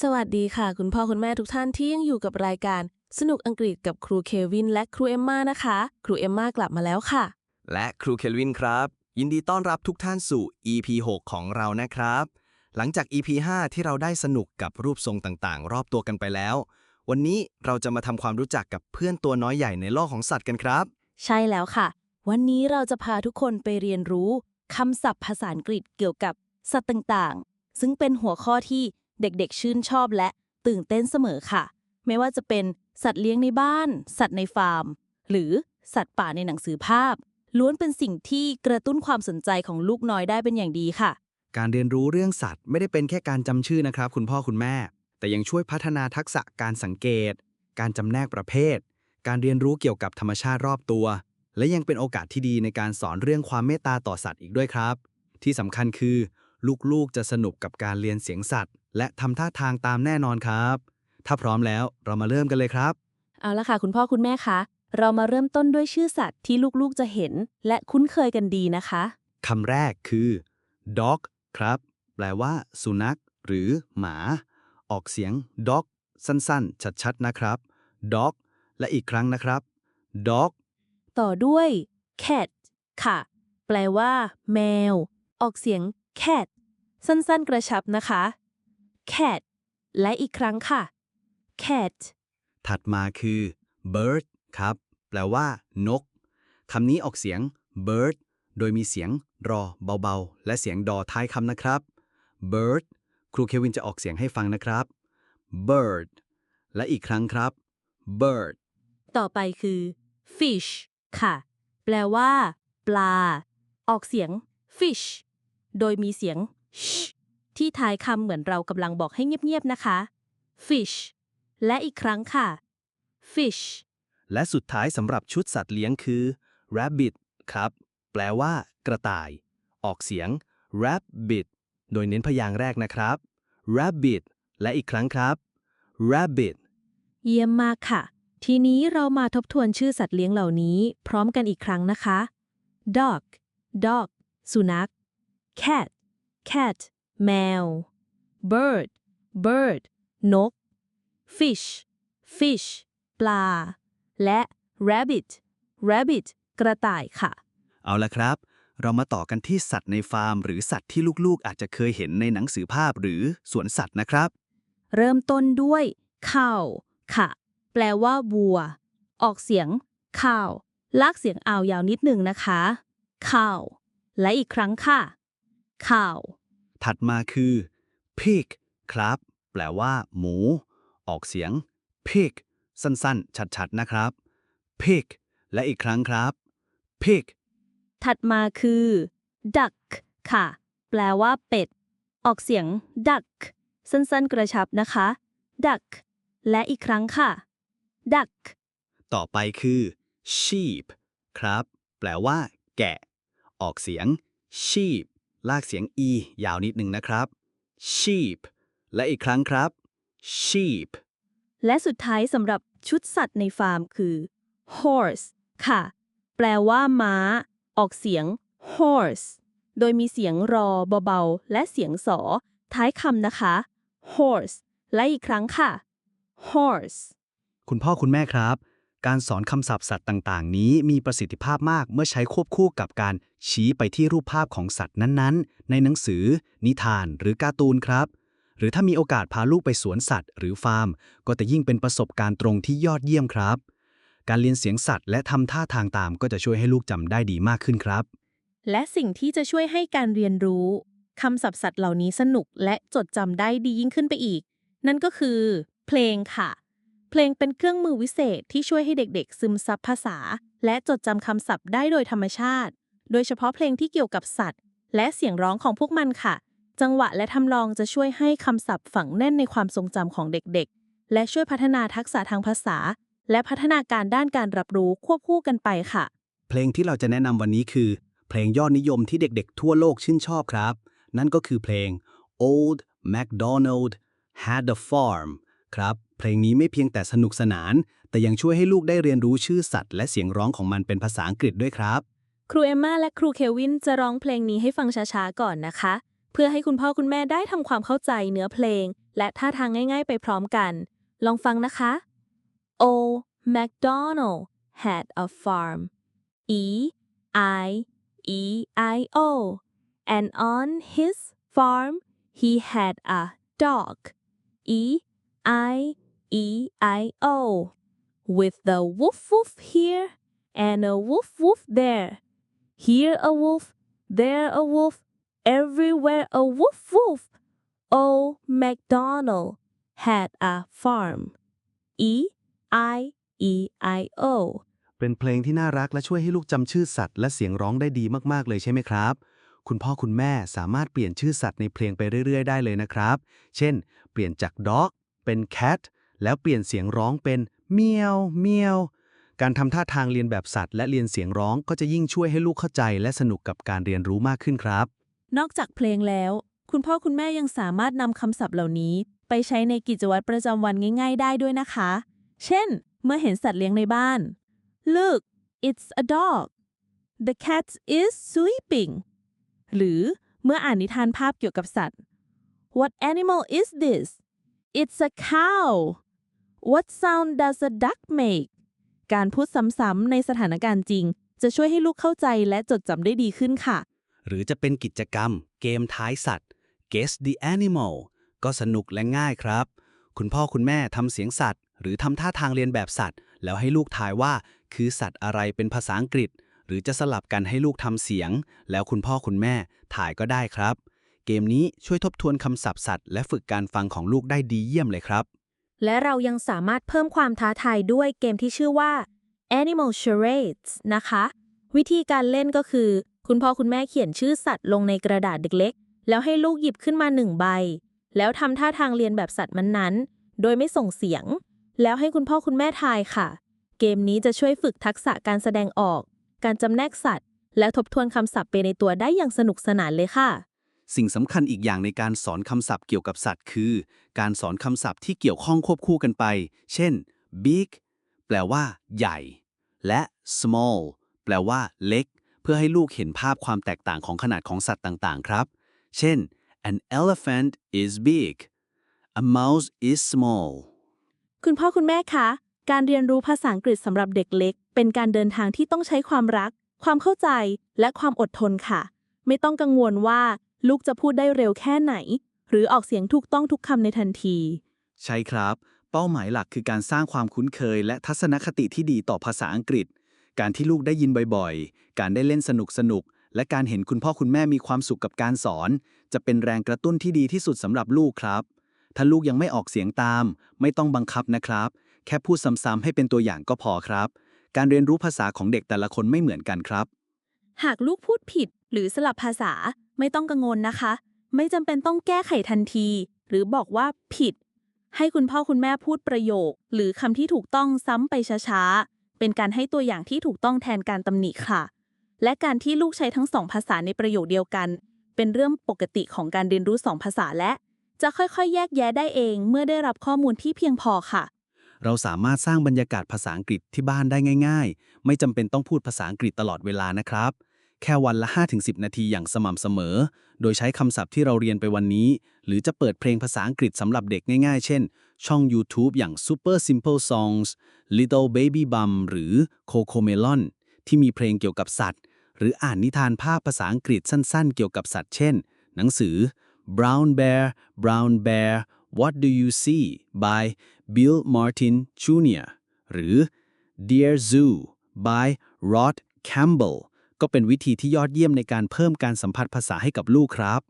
สวัสดีค่ะ คุณพ่อคุณแม่ทุกท่านที่ยังอยู่กับรายการ สนุกอังกฤษกับครูเควินและครูเอมมานะคะ ครูเอมมากลับมาแล้วค่ะ และครูเคลวินครับ ยินดีต้อนรับทุกท่านสู่ EP 6 ของเรานะครับ หลังจาก EP 5 ที่เราได้สนุกกับรูปทรงต่างๆ รอบตัวกันไปแล้ว วันนี้เราจะมาทำความรู้จักกับเพื่อนตัวน้อยใหญ่ในโลกของสัตว์กันครับ ใช่แล้วค่ะ วันนี้เราจะพาทุกคนไปเรียนรู้คำศัพท์ภาษาอังกฤษเกี่ยวกับสัตว์ต่างๆ ซึ่งเป็นหัวข้อที่ เด็กๆ ชื่นชอบและตื่นเต้นเสมอค่ะ ไม่ว่าจะเป็นสัตว์เลี้ยงในบ้าน สัตว์ในฟาร์ม หรือสัตว์ป่าในหนังสือภาพ ล้วนเป็นสิ่งที่กระตุ้นความสนใจของลูกน้อยได้เป็นอย่างดีค่ะ การเรียนรู้เรื่องสัตว์ไม่ได้เป็นแค่การจำชื่อนะครับ คุณพ่อคุณแม่ แต่ยังช่วยพัฒนาทักษะการสังเกต การจำแนกประเภท การเรียนรู้เกี่ยวกับธรรมชาติรอบตัว และยังเป็นโอกาสที่ดีในการสอนเรื่องความเมตตาต่อสัตว์อีกด้วยครับ ที่สำคัญคือ ลูกๆจะสนุกกับการเรียนเสียงสัตว์ และทำท่าทางตามแน่นอนครับ ถ้าพร้อมแล้วเรามาเริ่มกันเลยครับ เอาละค่ะ คุณพ่อคุณแม่คะ เรามาเริ่มต้นด้วยชื่อสัตว์ที่ลูกๆจะเห็น และคุ้นเคยกันดีนะคะ คำแรกคือ dog ครับ แปลว่า สุนัข หรือ หมา ออกเสียง dog สั้นๆ ชัดๆ นะครับ dog และอีกครั้งนะครับ dog ต่อด้วย cat ค่ะ แปลว่า แมว ออกเสียง cat สั้นๆ กระชับนะคะ cat และอีกครั้งค่ะ cat ถัดมาคือ bird ครับ แปลว่า นก คำนี้ออกเสียง bird โดยมีเสียงรอเบาๆ และเสียงดอท้ายคำนะครับ bird ครูเควินจะออกเสียงให้ฟังนะครับ bird และอีกครั้งครับ bird ต่อไปคือ fish ค่ะ แปลว่า ปลา ออกเสียง fish โดยมีเสียง sh ที่ท้ายคำเหมือนเรากำลังบอกให้เงียบๆนะคะ fish และอีกครั้งค่ะ fish และสุดท้ายสำหรับชุดสัตว์เลี้ยงคือ rabbit ครับ แปลว่า กระต่าย ออกเสียง rabbit โดยเน้นพยางค์แรกนะครับ rabbit และอีกครั้งครับ rabbit เยี่ยมมากค่ะ ทีนี้เรามาทบทวนชื่อสัตว์เลี้ยงเหล่านี้ พร้อมกันอีกครั้งนะคะ dog dog สุนัข cat cat แมว bird bird นก fish fish ปลา และ rabbit rabbit กระต่ายค่ะ เอาละครับ เรามาต่อกันที่สัตว์ในฟาร์ม หรือสัตว์ที่ลูกๆ อาจจะเคยเห็นในหนังสือภาพหรือสวนสัตว์นะครับ เริ่มต้นด้วย cow ค่ะ แปลว่าวัว ออกเสียง cow ลากเสียงอาวยาวนิดหนึ่งนะคะ cow และอีกครั้งค่ะ cow ถัดมาคือ pig ครับ แปลว่า หมู ออกเสียง pig สั้นๆ ชัดๆ นะครับ pig และอีกครั้งครับ pig ถัดมาคือ duck ค่ะ แปลว่าเป็ด ออกเสียง duck สั้นๆ กระชับนะคะ duck และอีกครั้งค่ะ duck ต่อไปคือ sheep ครับ แปลว่า แกะ ออกเสียง sheep ลากเสียง e ยาวนิดนึงนะครับ sheep และอีกครั้งครับ sheep และสุดท้ายสำหรับชุดสัตว์ในฟาร์มคือ horse ค่ะ แปลว่าม้า ออกเสียง horse โดยมีเสียงรอเบาๆ และเสียงสอ ท้ายคำนะคะ horse และอีกครั้งค่ะ horse คุณพ่อคุณแม่ครับ การสอนคำศัพท์สัตว์ต่างๆ นี้มีประสิทธิภาพมากเมื่อใช้ควบคู่กับการชี้ไปที่รูปภาพของสัตว์นั้นๆ ในหนังสือ นิทานหรือการ์ตูนครับ หรือถ้ามีโอกาสพาลูกไปสวนสัตว์ หรือฟาร์ม ก็จะยิ่งเป็นประสบการณ์ตรงที่ยอดเยี่ยมครับ การเรียนเสียงสัตว์และทำท่าทางตามก็จะช่วยให้ลูกจำได้ดีมากขึ้นครับ และสิ่งที่จะช่วยให้การเรียนรู้คำศัพท์สัตว์เหล่านี้สนุกและจดจำได้ดียิ่งขึ้นไปอีก นั่นก็คือ เพลงค่ะ เพลงเป็นเครื่องมือวิเศษที่ช่วยให้เด็กๆ ซึมซับภาษา และจดจำคำศัพท์ได้โดยธรรมชาติ โดยเฉพาะเพลงที่เกี่ยวกับสัตว์ และเสียงร้องของพวกมันค่ะ จังหวะและทำนองจะช่วยให้คำศัพท์ฝังแน่นในความทรงจำของเด็กๆ และช่วยพัฒนาทักษะทางภาษา และพัฒนาการด้านการรับรู้ควบคู่กันไปค่ะ เพลงที่เราจะแนะนำวันนี้คือ เพลงยอดนิยมที่เด็กๆ ทั่วโลกชื่นชอบครับ นั่นก็คือเพลง Old MacDonald Had a Farm ครับ เพลงนี้ไม่เพียงแต่สนุกสนาน แต่ยังช่วยให้ลูกได้เรียนรู้ชื่อสัตว์ และเสียงร้องของมันเป็นภาษาอังกฤษด้วยครับ ครูเอมมาและครูเควินจะร้องเพลงนี้ให้ฟังช้าๆก่อนนะคะ เพื่อให้คุณพ่อคุณแม่ได้ทำความเข้าใจเนื้อเพลง และท่าทางง่ายๆ ไปพร้อมกัน ลองฟังนะคะ O MacDonald had a farm E I E I O and on his farm he had a dog E I E I O with the woof woof here and a woof woof there here a wolf there a wolf everywhere a woof woof old MacDonald had a farm E I E I O เป็นเพลงที่น่ารักและช่วยให้ลูกจำชื่อสัตว์และเสียงร้องได้ดีมากๆเลยใช่ไหมครับ คุณพ่อคุณแม่สามารถเปลี่ยนชื่อสัตว์ในเพลงไปเรื่อยๆ ได้เลยนะครับ เช่น เปลี่ยนจาก dog เป็น cat แล้วเปลี่ยนเสียงร้องเป็นเมียวเมียว การทำท่าทางเรียนแบบสัตว์ และเรียนเสียงร้องก็จะยิ่งช่วยให้ลูกเข้าใจ และสนุกกับการเรียนรู้มากขึ้นครับ นอกจากเพลงแล้ว คุณพ่อคุณแม่ยังสามารถนำคำศัพท์เหล่านี้ ไปใช้ในกิจวัตรประจำวันง่าย ๆ ได้ด้วยนะคะ เช่น เมื่อเห็นสัตว์เลี้ยงในบ้าน Look it's a dog the cat is sleeping หรือเมื่ออ่านนิทานภาพเกี่ยวกับสัตว์ What animal is this It's a cow What sound does a duck make การพูดซ้ำๆในสถานการณ์จริง จะช่วยให้ลูกเข้าใจและจดจำได้ดีขึ้นค่ะ หรือจะเป็นกิจกรรม เกมท้ายสัตว์ Guess the Animal ก็สนุกและง่ายครับ คุณพ่อคุณแม่ทำเสียงสัตว์ หรือทำท่าทางเรียนแบบสัตว์ แล้วให้ลูกทายว่า คือสัตว์อะไรเป็นภาษาอังกฤษ หรือจะสลับกันให้ลูกทำเสียง แล้วคุณพ่อคุณแม่ถ่ายก็ได้ครับ เกมนี้ช่วยทบทวนคำศัพท์สัตว์ และฝึกการฟังของลูกได้ดีเยี่ยมเลยครับ และเรายังสามารถเพิ่มความท้าทายด้วยเกมที่ชื่อว่า Animal Charades นะคะ วิธีการเล่นก็คือ คุณพ่อคุณแม่เขียนชื่อสัตว์ลงในกระดาษเล็กๆแล้วให้ลูกหยิบขึ้นมาหนึ่งใบ แล้วทำท่าทางเรียนแบบสัตว์นั้นๆ โดยไม่ส่งเสียง แล้วให้คุณพ่อคุณแม่ทายค่ะ เกมนี้จะช่วยฝึกทักษะการแสดงออก การจำแนกสัตว์ และทบทวนคำศัพท์ไปในตัวได้อย่างสนุกสนานเลยค่ะ สิ่งสำคัญอีกอย่างในการสอนคำศัพท์เกี่ยวกับสัตว์คือ การสอนคำศัพท์ที่เกี่ยวข้องควบคู่กันไป เช่น big แปลว่า ใหญ่ และ small แปลว่า เล็ก เพื่อให้ลูกเห็นภาพความแตกต่างของขนาดของสัตว์ต่างๆ ครับ เช่น an elephant is big a mouse is small คุณพ่อคุณแม่คะ การเรียนรู้ภาษาอังกฤษสำหรับเด็กเล็ก เป็นการเดินทางที่ต้องใช้ความรัก ความเข้าใจ และความอดทนค่ะ ไม่ต้องกังวลว่า ลูกจะพูดได้เร็วแค่ไหน หรือออกเสียงถูกต้องทุกคำในทันที ใช่ครับ เป้าหมายหลักคือการสร้างความคุ้นเคย และทัศนคติที่ดีต่อภาษาอังกฤษ การที่ลูกได้ยินบ่อยๆ การได้เล่นสนุกสนุกๆและการเห็นคุณพ่อคุณแม่มีความสุขกับการสอน จะเป็นแรงกระตุ้นที่ดีที่สุดสำหรับลูกครับ ถ้าลูกยังไม่ออกเสียงตาม ไม่ต้องบังคับนะครับ แค่พูดซ้ำๆให้เป็นตัวอย่างก็พอครับ การเรียนรู้ภาษาของเด็กแต่ละคนไม่เหมือนกันครับ หากลูกพูดผิดหรือสลับภาษา ไม่ต้องกังวลนะคะ ไม่จำเป็นต้องแก้ไขทันที หรือบอกว่าผิด ให้คุณพ่อคุณแม่พูดประโยค หรือคำที่ถูกต้องซ้ำไปช้าๆ เป็นการให้ตัวอย่างที่ถูกต้องแทนการตำหนิค่ะ และการที่ลูกใช้ทั้งสองภาษาในประโยคเดียวกัน เป็นเรื่องปกติของการเรียนรู้สองภาษาและ จะค่อยๆ แยกแยะได้เองเมื่อได้รับข้อมูลที่เพียงพอค่ะเราสามารถสร้างบรรยากาศภาษาอังกฤษที่บ้านได้ง่าย ๆ ไม่จำเป็นต้องพูดภาษาอังกฤษตลอดเวลานะครับ แค่วันละ 5-10 นาทีอย่างสม่ำเสมอ โดยใช้คำศัพท์ที่เราเรียนไปวันนี้ หรือจะเปิดเพลงภาษาอังกฤษสำหรับเด็กง่ายๆ เช่น ช่อง YouTube อย่าง Super Simple Songs Little Baby Bum หรือ Coco Melon ที่มีเพลงเกี่ยวกับสัตว์ หรืออ่านนิทานภาพภาษาอังกฤษสั้นๆ เกี่ยวกับสัตว์ เช่น หนังสือ Brown Bear Brown Bear What Do You See by Bill Martin Jr. หรือ Dear Zoo by Rod Campbell ก็เป็นวิธีที่ยอดเยี่ยมในการเพิ่มการสัมผัสภาษาให้กับลูกครับ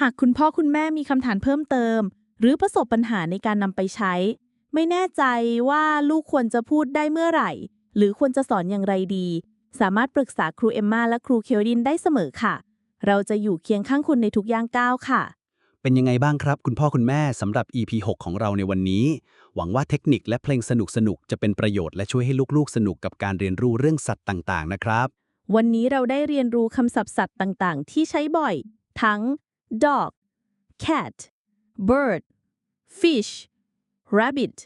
หากคุณพ่อคุณแม่มีคำถามเพิ่มเติม หรือประสบปัญหาในการนำไปใช้ ไม่แน่ใจว่าลูกควรจะพูดได้เมื่อไหร่ หรือควรจะสอนอย่างไรดี สามารถปรึกษาครูเอมมาและครูเคลดินได้เสมอค่ะ เราจะอยู่เคียงข้างคุณในทุกย่างก้าวค่ะเป็นยังไงบ้างครับ คุณพ่อคุณแม่สำหรับ EP 6 ของเราในวันนี้ หวังว่าเทคนิคและเพลงสนุกๆ จะเป็นประโยชน์และช่วยให้ลูกๆ สนุกกับการเรียนรู้เรื่องสัตว์ต่างๆ นะครับ วันนี้เราได้เรียนรู้คำศัพท์สัตว์ต่างๆ ที่ใช้บ่อย ทั้ง dog cat bird fish rabbit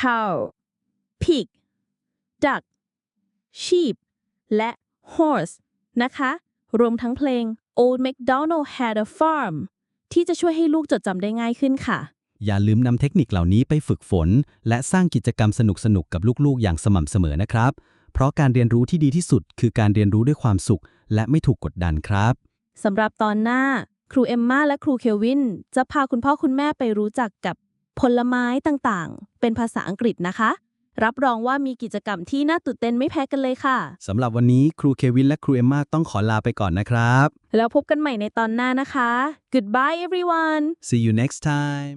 cow pig duck sheep และ horse นะคะ รวมทั้งเพลง Old MacDonald had a farm ที่จะช่วยให้ลูกจดจำได้ง่ายขึ้นค่ะ อย่าลืมนำเทคนิคเหล่านี้ไปฝึกฝน และสร้างกิจกรรมสนุกๆกับลูกๆ อย่างสม่ำเสมอนะครับ เพราะการเรียนรู้ที่ดีที่สุด คือการเรียนรู้ด้วยความสุข และไม่ถูกกดดันครับสำหรับตอนหน้า ครูเอมมาและครูเคลวิน จะพาคุณพ่อคุณแม่ไปรู้จักกับผลไม้ต่างๆ เป็นภาษาอังกฤษนะคะ รับรองว่ามีกิจกรรมที่น่าตื่นเต้นไม่แพ้กันเลยค่ะ สำหรับวันนี้ครูเควินและครูเอมมาต้องขอลาไปก่อนนะครับ แล้วพบกันใหม่ในตอนหน้านะคะ Goodbye everyone See you next time